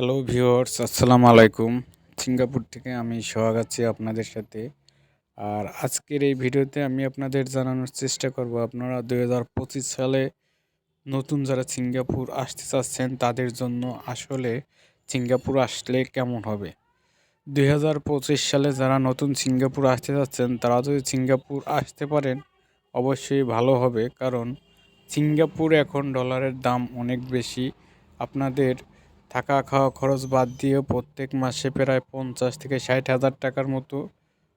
Hello viewers আসসালামু আলাইকুম Singapore থেকে আমি সোহাগ আছি আপনাদের সাথে। আর আজকের এই ভিডিওতে আমি আপনাদের জানানোর চেষ্টা করব, আপনারা দু হাজার পঁচিশ সালে নতুন যারা সিঙ্গাপুর আসতে চাচ্ছেন, তাদের জন্য আসলে সিঙ্গাপুর আসলে কেমন হবে? দু হাজার পঁচিশ সালে যারা নতুন সিঙ্গাপুর আসতে চাচ্ছেন, তারা যদি সিঙ্গাপুর আসতে পারেন, অবশ্যই ভালো হবে। কারণ সিঙ্গাপুর এখন ডলারের দাম অনেক বেশি। আপনাদের থাকা খাওয়া খরচ বাদ দিয়েও প্রত্যেক মাসে প্রায় পঞ্চাশ থেকে ষাট হাজার টাকার মতো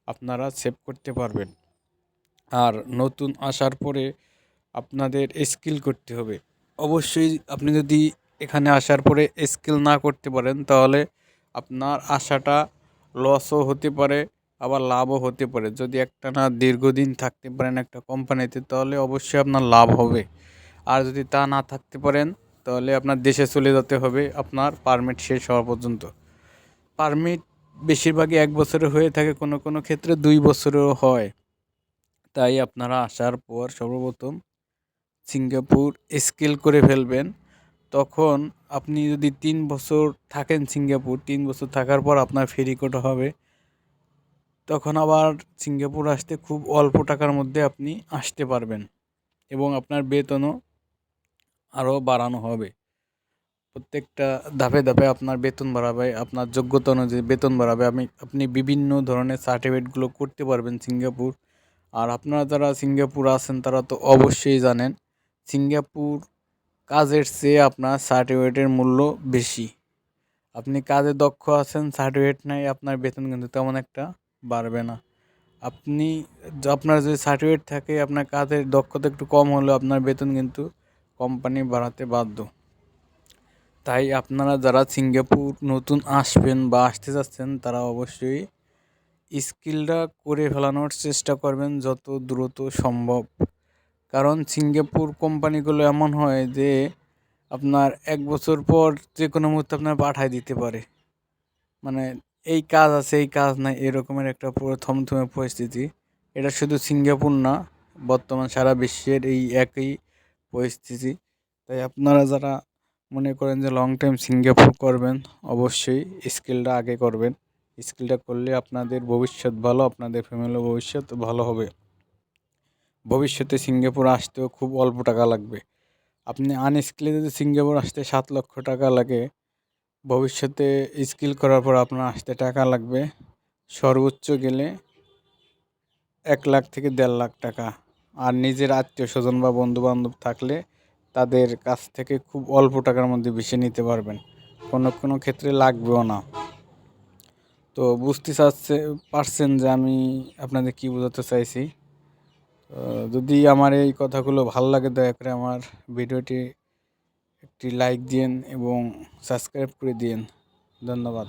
আপনারা সেভ করতে পারবেন। আর নতুন আসার পরে আপনাদের স্কিল করতে হবে। অবশ্যই আপনি যদি এখানে আসার পরে স্কিল না করতে পারেন, তাহলে আপনার আশাটা লসও হতে পারে, আবার লাভও হতে পারে। যদি একটা না দীর্ঘদিন থাকতে পারেন একটা কোম্পানিতে তাহলে অবশ্যই আপনার লাভ হবে। আর যদি তা না থাকতে পারেন তাহলে আপনার দেশে চলে যেতে হবে, আপনার পারমিট শেষ হওয়া পর্যন্ত। পারমিট বেশিরভাগই এক বছরের হয়ে থাকে, কোনো কোনো ক্ষেত্রে দুই বছরেরও হয়। তাই আপনারা আসার পর সর্বপ্রথম সিঙ্গাপুর স্কেল করে ফেলবেন। তখন আপনি যদি তিন বছর থাকেন সিঙ্গাপুর, তিন বছর থাকার পর আপনার ফেরি কোটা হবে। তখন আবার সিঙ্গাপুর আসতে খুব অল্প টাকার মধ্যে আপনি আসতে পারবেন। এবং আপনার বেতনও আরও বাড়ানো হবে। প্রত্যেকটা ধাপে ধাপে আপনার বেতন বাড়াবে, আপনার যোগ্যতা অনুযায়ী বেতন বাড়াবে। আমি, আপনি বিভিন্ন ধরনের সার্টিফিকেটগুলো করতে পারবেন সিঙ্গাপুর। আর আপনারা যারা সিঙ্গাপুর আছেন, তারা তো অবশ্যই জানেন, সিঙ্গাপুর কাজের চেয়ে আপনার সার্টিফিকেটের মূল্য বেশি। আপনি কাজে দক্ষ আছেন সার্টিফিকেট নাই, আপনার বেতন কিন্তু তেমন একটা বাড়বে না। আপনি, আপনার যদি সার্টিফিকেট থাকে, আপনার কাজের দক্ষতা একটু কম হলেও আপনার বেতন কিন্তু কোম্পানি বাড়াতে বাধ্য। তাই আপনারা যারা সিঙ্গাপুর নতুন আসবেন বা আসতে যাচ্ছেন, তারা অবশ্যই স্কিলটা করে ফেলানোর চেষ্টা করবেন যত দ্রুত সম্ভব। কারণ সিঙ্গাপুর কোম্পানিগুলো এমন হয় যে আপনার এক বছর পর যে কোনো মুহূর্তে আপনার পাঠায় দিতে পারে। মানে এই কাজ আছে, এই কাজ নাই, এরকমের একটা থমথমে পরিস্থিতি। এটা শুধু সিঙ্গাপুর না, বর্তমান সারা বিশ্বের এই একই পরিস্থিতি। তাই আপনারা যারা মনে করেন যে লং টাইম সিঙ্গাপুর করবেন, অবশ্যই স্কিলটা আগে করবেন। স্কিলটা করলে আপনাদের ভবিষ্যৎ ভালো, আপনাদের ফ্যামিলির ভবিষ্যৎ ভালো হবে। ভবিষ্যতে সিঙ্গাপুর আসতেও খুব অল্প টাকা লাগবে। আপনি আনস্কিলে যদি সিঙ্গাপুর আসতে সাত লক্ষ টাকা লাগে, ভবিষ্যতে স্কিল করার পর আপনার আসতে টাকা লাগবে। সর্বোচ্চ গেলে এক লাখ থেকে দেড় লাখ টাকা। আর নিজের আত্মীয় স্বজন বা বন্ধু বান্ধব থাকলে তাদের কাছ থেকে খুব অল্প টাকার মধ্যে বেছে নিতে পারবেন। কোনো কোনো ক্ষেত্রে লাগবেও না। তো বুঝতে চাচ্ছে, পারছেন যে আমি আপনাদের কি বোঝাতে চাইছি। যদি আমার এই কথাগুলো ভালো লাগে, দয়া করে আমার ভিডিওটি একটি লাইক দিন এবং সাবস্ক্রাইব করে দিন ধন্যবাদ।